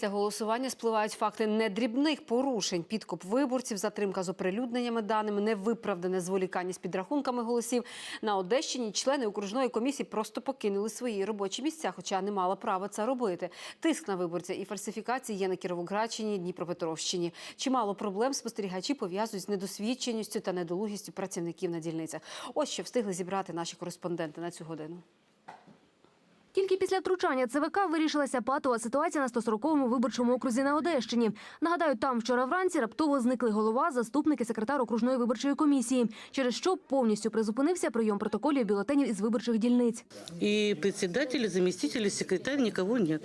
Після голосування спливають факти недрібних порушень, підкуп виборців, затримка з оприлюдненнями даними, невиправдане зволікання з підрахунками голосів. На Одещині члени окружної комісії просто покинули свої робочі місця, хоча не мала права це робити. Тиск на виборця і фальсифікації є на Кіровоградщині, Дніпропетровщині. Чимало проблем спостерігачі пов'язують з недосвідченістю та недолугістю працівників на дільницях. Ось що встигли зібрати наші кореспонденти на цю годину. Тільки після втручання ЦВК вирішилася патова ситуація на 140-му виборчому окрузі на Одещині. Нагадаю, там вчора вранці раптово зникли голова, заступник і секретар окружної виборчої комісії, через що повністю призупинився прийом протоколів бюлетенів із виборчих дільниць. І председатель, заміститель, заместитель, секретарь, никого нет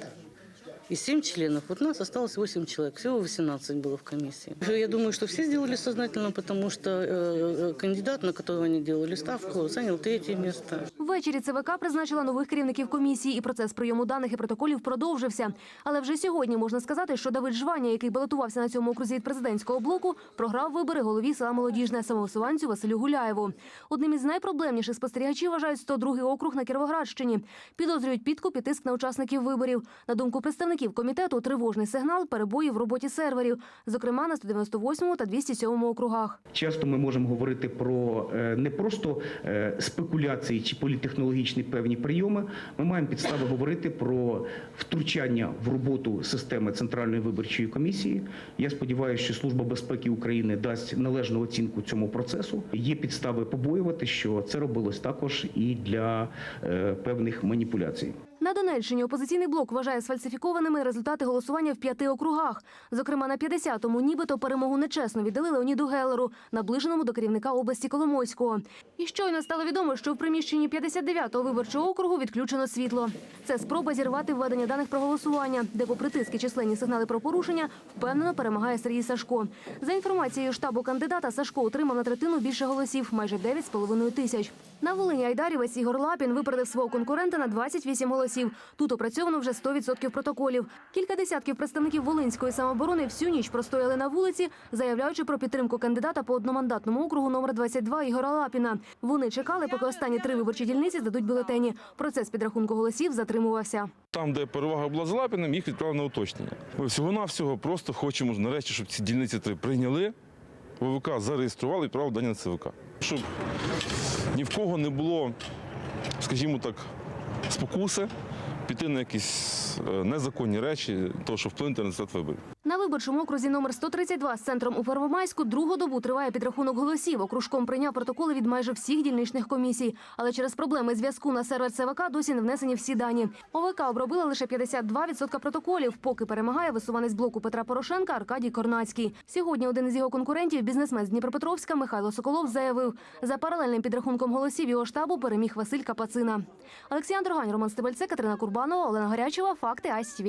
И семь членов. Вот нас осталось 8 человек. Всего 18 было в комиссии. Я думаю, что все сделали сознательно, потому что э, э, кандидат, на которого они делали ставку, занял третье место. Ввечері ЦВК призначила нових керівників комісії, і процес прийому даних і протоколів продовжився. Але вже сьогодні можна сказати, що Давид Жваня, який балотувався на цьому окрузі від президентського блоку, програв вибори голові села Молодіжне самовисуванцю Василю Гуляєву. Одним із найпроблемніших спостерігачів вважають 102-й округ на Кіровоградщині. Підозрюють підкуп і тиск на учасників виборів. На думку представників комітету, тривожний сигнал перебої в роботі серверів, зокрема на 198 та 207 округах. Часто ми можемо говорити про е, не просто е, спекуляції чи політехнологічні певні прийоми. Ми маємо підстави говорити про втручання в роботу системи Центральної виборчої комісії. Я сподіваюся, що Служба безпеки України дасть належну оцінку цьому процесу. Є підстави побоювати, що це робилось також і для е, певних маніпуляцій. На Донеччині опозиційний блок вважає сфальсифікованими результати голосування в п'яти округах. Зокрема, на 50-му нібито перемогу нечесно віддали Леоніду Гелеру, наближеному до керівника області Коломойського. І щойно стало відомо, що в приміщенні 59-го виборчого округу відключено світло. Це спроба зірвати введення даних про голосування, де, попри тиски численні сигнали про порушення, впевнено перемагає Сергій Сашко. За інформацією штабу кандидата, Сашко отримав на третину більше голосів, майже 9,5 тисяч. На Волині Айдарівець Ігор Лапін випередив свого конкурента на 28 голосів. Тут опрацьовано вже 100% протоколів. Кілька десятків представників Волинської самооборони всю ніч простояли на вулиці, заявляючи про підтримку кандидата по одномандатному округу номер 22 Ігора Лапіна. Вони чекали, поки останні три виборчі дільниці здадуть бюлетені. Процес підрахунку голосів затримувався. Там, де перевага була за Лапіним, їх відправили на уточнення. Ми всього-навсього просто хочемо нарешті, щоб ці дільниці три прийняли, ВВК зареєстрували і відправили дані на ЦВК. Щоб ні в кого не було, скажімо так, спокуси піти на якісь е, незаконні речі, то що вплинути на результат виборів. Виборчому окрузі номер 132 з центром у Первомайську другу добу триває підрахунок голосів. Окружком прийняв протоколи від майже всіх дільничних комісій. Але через проблеми зв'язку на сервер ЦВК досі не внесені всі дані. ОВК обробила лише 52% протоколів, поки перемагає висуванець блоку Петра Порошенка Аркадій Корнацький. Сьогодні один із його конкурентів, бізнесмен з Дніпропетровська Михайло Соколов, заявив, за паралельним підрахунком голосів його штабу переміг Василь Капацина. Олексій Андрогань, Роман Стебельце, Катерина Курбанова, Олена Гарячева. Факти АСТВ.